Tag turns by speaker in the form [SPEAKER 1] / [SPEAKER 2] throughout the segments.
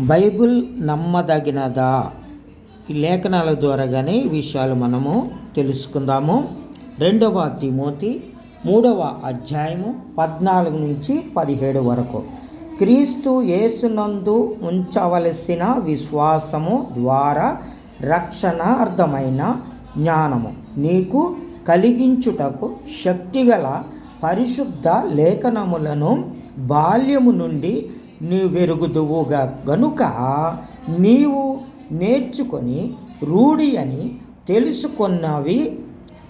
[SPEAKER 1] Bible నమ్మదగినదా? ఈ లేఖనాల ద్వారాగానే ఈ విషయాలు మనము తెలుసుకుందాము. రెండవ తిమోతి మూడవ అధ్యాయము పద్నాలుగు నుంచి పదిహేడు వరకు. క్రీస్తు యేసునందు ఉంచవలసిన విశ్వాసము ద్వారా రక్షణార్థమైన జ్ఞానము. నీకు కలిగించుటకు శక్తిగల పరిశుద్ధ లేఖనములను బాల్యము నుండి నీవెరుగుదువుగా. గనుక నీవు నేర్చుకొని రూఢి అని తెలుసుకున్నవి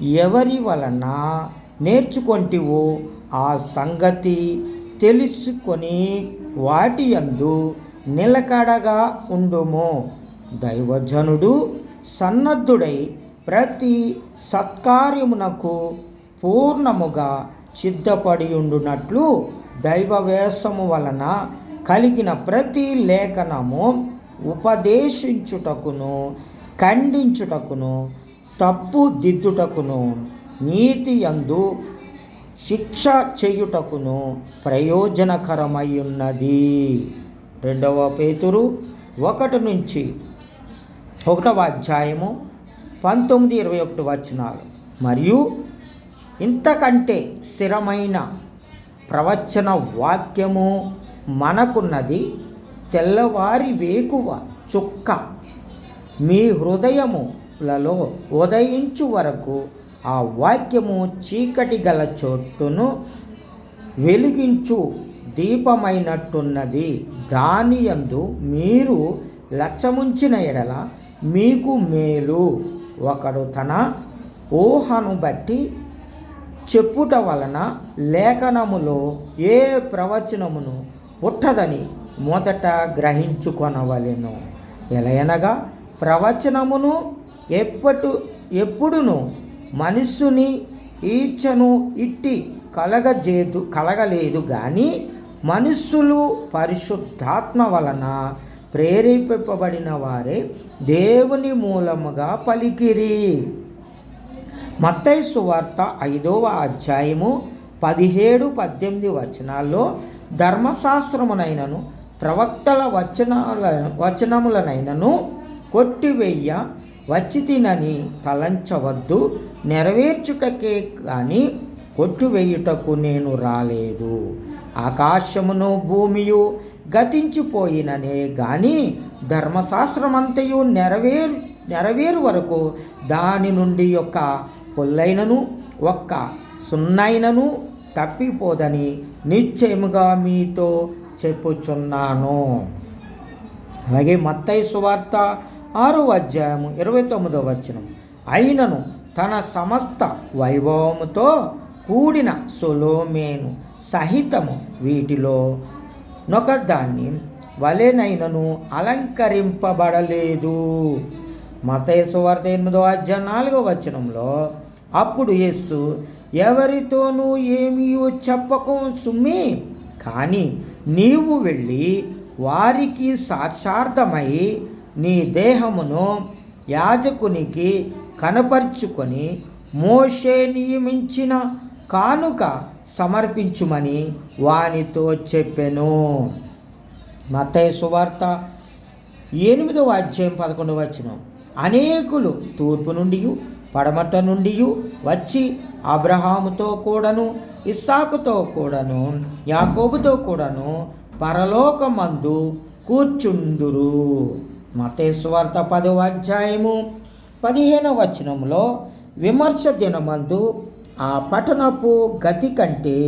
[SPEAKER 1] ఎవరి వలన నేర్చుకొంటివో ఆ సంగతి తెలుసుకొని వాటి యందు నిలకడగా ఉండుము. దైవజనుడు సన్నద్ధుడై ప్రతి సత్కార్యమునకు పూర్ణముగా సిద్ధపడి ఉండునట్లు దైవవేషము వలన కలిగిన ప్రతి లేఖనము ఉపదేశించుటకును ఖండించుటకును తప్పు దిద్దుటకును నీతి యందు శిక్ష చేయుటకును ప్రయోజనకరమై ఉన్నది రెండవ పేతురు ఒకటి నుంచి ఒకటవ అధ్యాయము పంతొమ్మిది ఇరవై ఒకటి వచనాలు. మరియు ఇంతకంటే స్థిరమైన ప్రవచన వాక్యము మనకున్నది తెల్లవారి వేకువ చుక్క. మీ హృదయములలో ఉదయించు వరకు ఆ వాక్యము చీకటి గల చోటును వెలిగించు. దీపమైనట్టున్నది దాని యందు మీరు లక్ష్యముంచిన ఎడల మీకు మేలు. ఒకడు తన ఊహను బట్టి చెప్పుట వలన లేఖనములో ఏ ప్రవచనమును పుట్టదని మొదట గ్రహించుకొనవలెను. ఎలయనగా ప్రవచనమును ఎప్పటి ఎప్పుడును మనస్సుని ఈచ్ఛను ఇట్టి కలగజేదు కలగలేదు కానీ మనుష్యులు పరిశుద్ధాత్మ వలన ప్రేరేపింపబడిన వారే దేవుని మూలముగా పలికిరి. మత్తై సువార్త ఐదవ అధ్యాయము పదిహేడు పద్దెనిమిది వచనాల్లో ధర్మశాస్త్రమునైనను ప్రవక్తల వచనాల వచనములనైనను కొట్టివేయ వచ్చితినని తలంచవద్దు. నెరవేర్చుటకే కానీ కొట్టివేయుటకు నేను రాలేదు. ఆకాశమును భూమియు గతించిపోయిననే గాని ధర్మశాస్త్రమంతయు నెరవేరు నెరవేరు వరకు దాని నుండి యొక్క పొల్లైనను ఒక్క సున్నైనను తప్పిపోదని నిశ్చయముగా మీతో చెప్పుచున్నాను. అలాగే మత్తయి సువార్త ఆరో అధ్యాయము ఇరవై తొమ్మిదో వచనం. అయినను తన సమస్త వైభవముతో కూడిన సొలోమేను సహితము వీటిలో నొకదాన్ని వలెనైనను అలంకరింపబడలేదు. మతయ వార్త ఎనిమిదో అధ్యాయ నాలుగో వచనంలో అప్పుడు యేస్సు ఎవరితోనూ ఏమీ చెప్పకం సుమ్మి. కానీ నీవు వెళ్ళి వారికి సాక్షార్థమై నీ దేహమును యాజకునికి కనపరుచుకొని మోషే నియమించిన కానుక సమర్పించుమని వానితో చెప్పెను. మతయ సువార్త ఎనిమిదవ అధ్యాయం పదకొండవ వచ్చిన అనేకులు తూర్పు నుండి పడమట నుండి వచ్చి అబ్రహాముతో కూడాను ఇస్సాకుతో కూడాను యాకోబుతో కూడాను పరలోకమందు కూర్చుందురు. మతేశ్వార్త పదవ అధ్యాయము పదిహేనవ వచనంలో విమర్శ దినమందు ఆ పట్టణపు గతి కంటే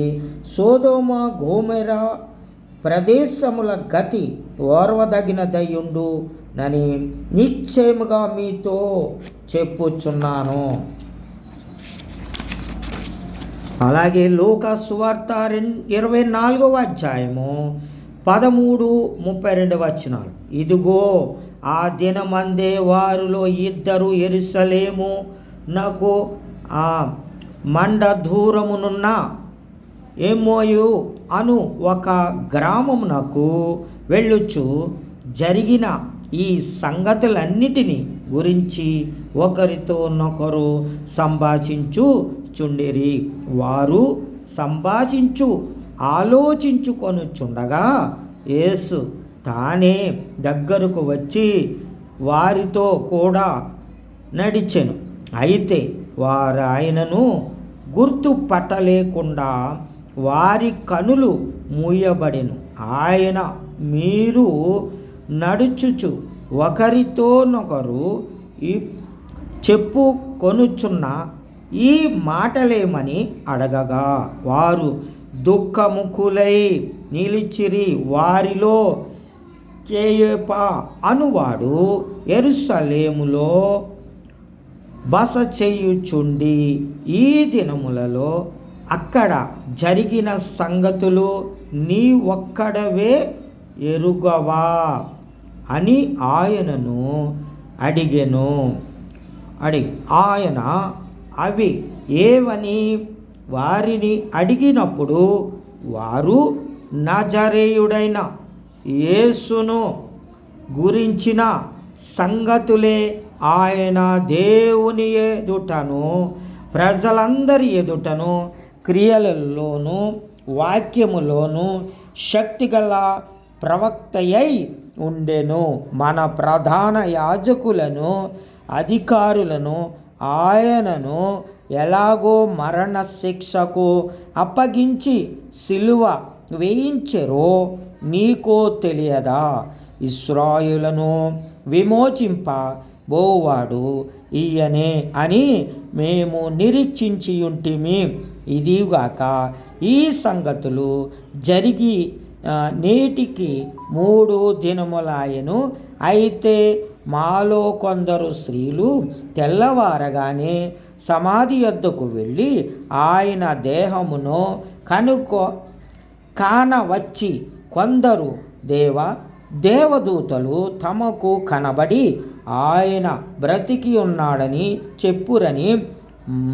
[SPEAKER 1] సోదోమ గోమెర ప్రదేశముల గతి ఓర్వదగినదయ్యుండు నని నిశ్చయముగా మీతో చెప్పుచున్నాను. అలాగే లోక సువార్త రెండు ఇరవై నాలుగవ అధ్యాయము పదమూడు ముప్పై రెండు వచ్చినాలు ఇదిగో ఆ దినమందే వారిలో ఇద్దరు ఎరుసలేము నాకు ఆ మండ దూరమునున్న ఏమోయు అను ఒక గ్రామమునకు వెళ్ళొచ్చు జరిగిన ఈ సంగతులన్నిటినీ గురించి ఒకరితోనొకరు సంభాషించు చుండిరి. వారు సంభాషించు ఆలోచించుకొనుచుండగా యేసు తానే దగ్గరకు వచ్చి వారితో కూడా నడిచెను. అయితే వారు ఆయనను గుర్తుపట్టలేకుండా వారి కనులు మూయబడెను. ఆయన మీరు నడుచుచు ఒకరితోనొకరు ఈ చెప్పు కొనుచున్న ఈ మాటలేమని అడగగా వారు దుఃఖముఖులై నిలిచిరి వారిలో కేయప అనువాడు ఎరుసలేములో బస చేయుచుండి ఈ దినములలో అక్కడ జరిగిన సంగతులు నీ ఒక్కడవే ఎరుగవా? అని ఆయనను అడిగెను. అడిగి ఆయన అవి ఏవని వారిని అడిగినప్పుడు వారు నజరేయుడైన యేసును గురించిన సంగతులే ఆయన దేవుని ఎదుటను ప్రజలందరి ఎదుటను క్రియలలోను వాక్యములోను శక్తిగల ప్రవక్తయై ఉండెను మన ప్రధాన యాజకులను అధికారులను ఆయనను ఎలాగో మరణ శిక్షకు అప్పగించి సిలువ వేయించెరో నీకో తెలియదా? ఇస్రాయులను విమోచింప బోవాడు ఈయనే అని మేము నిరీక్షించి ఉంటిమి ఇదిగాక ఈ సంగతులు జరిగి నేటికి మూడు దినములాయను. అయితే మాలో కొందరు స్త్రీలు తెల్లవారగానే సమాధి యొద్దకు వెళ్ళి ఆయన దేహమును కనుకో కానవచ్చి కొందరు దేవ దేవదూతలు తమకు కనబడి ఆయన బ్రతికి ఉన్నాడని చెప్పురని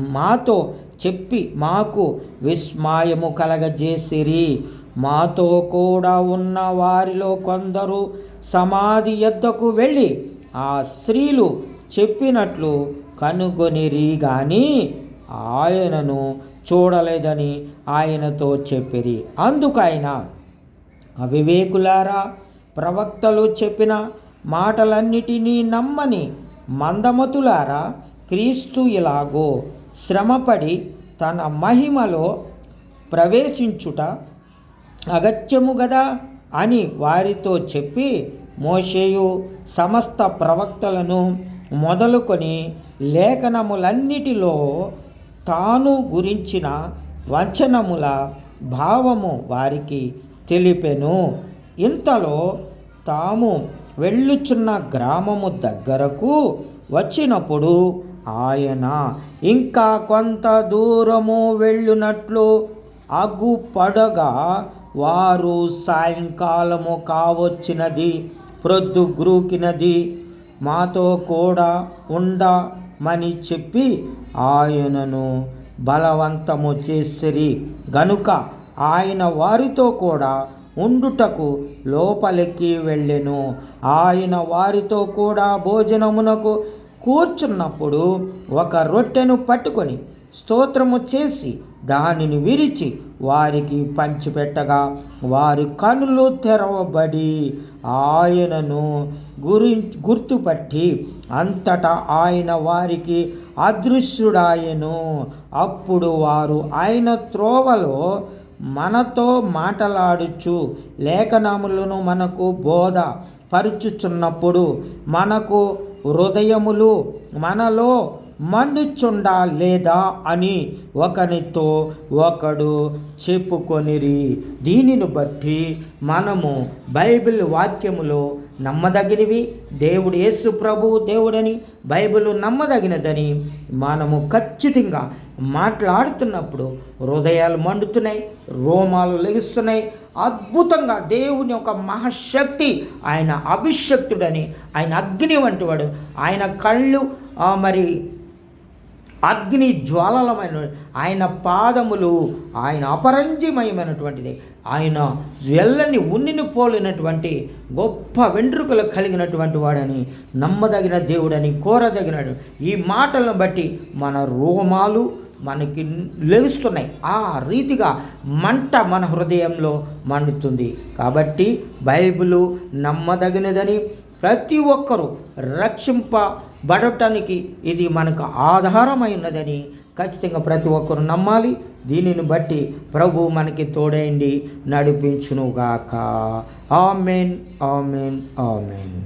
[SPEAKER 1] మాతో చెప్పి మాకు విస్మయము కలగజేసిరి. మాతో కూడా ఉన్న వారిలో కొందరు సమాధి ఎద్దకు వెళ్ళి ఆ స్త్రీలు చెప్పినట్లు కనుగొనిరి గాని ఆయనను చూడలేదని ఆయనతో చెప్పిరి. అందుకైన అవివేకులారా ప్రవక్తలు చెప్పిన మాటలన్నిటినీ నమ్మని మందమతులారా క్రీస్తు ఇలాగో శ్రమపడి తన మహిమలో ప్రవేశించుట అగత్యము గదా అని వారితో చెప్పి మోషేయు సమస్త ప్రవక్తలను మొదలుకొని లేఖనములన్నిటిలో తాను గురించిన వంచనముల భావము వారికి తెలిపెను. ఇంతలో తాము వెళ్ళుచున్న గ్రామము దగ్గరకు వచ్చినప్పుడు ఆయన ఇంకా కొంత దూరము వెళ్ళునట్లు అగుపడగా వారు సాయంకాలము కావచ్చినది ప్రొద్దు గ్రూకినది. మాతో కూడా ఉండమని చెప్పి ఆయనను బలవంతము చేసిరి. గనుక ఆయన వారితో కూడా ఉండుటకు లోపలికి వెళ్ళెను. ఆయన వారితో కూడా భోజనమునకు కూర్చున్నప్పుడు ఒక రొట్టెను పట్టుకొని స్తోత్రము చేసి దానిని విరిచి వారికి పంచిపెట్టగా వారి కనులు తెరవబడి ఆయనను గురి గుర్తుపట్టి అంతటా ఆయన వారికి అదృశ్యుడాయను. అప్పుడు వారు ఆయన త్రోవలో మనతో మాటలాడుచు లేఖనములను మనకు బోధ పరుచుచున్నప్పుడు మనకు హృదయములు మనలో మండుచుండా లేదా అని ఒకనితో ఒకడు చెప్పుకొనిరి. దీనిని బట్టి మనము బైబిల్ వాక్యములో నమ్మదగినవి. దేవుడు యేసు ప్రభు దేవుడని బైబిల్ నమ్మదగినదని మనము ఖచ్చితంగా మాట్లాడుతున్నప్పుడు హృదయాలు మండుతున్నాయి రోమాలు లెగిస్తున్నాయి. అద్భుతంగా దేవుని ఒక మహాశక్తి ఆయన అభిషక్తుడని ఆయన అగ్ని వంటి వాడు ఆయన కళ్ళు మరి అగ్ని జ్వాలలమైన ఆయన పాదములు ఆయన అపరంజిమయమైనటువంటిది ఆయన వెల్లని ఉన్నిని పోలినటువంటి గొప్ప వెంట్రుకలు కలిగినటువంటి వాడని నమ్మదగిన దేవుడని కోరదగిన ఈ మాటలను బట్టి మన రోమాలు మనకి లెగుస్తున్నాయి. ఆ రీతిగా మంట మన హృదయంలో మండుతుంది. కాబట్టి బైబిలు నమ్మదగినదని ప్రతి ఒక్కరూ రక్షింప బడటానికి ఇది మనకు ఆధారమైనదని ఖచ్చితంగా ప్రతి ఒక్కరు నమ్మాలి. దీనిని బట్టి ప్రభు మనకి తోడైండి నడిపించునుగాక. Amen amen amen.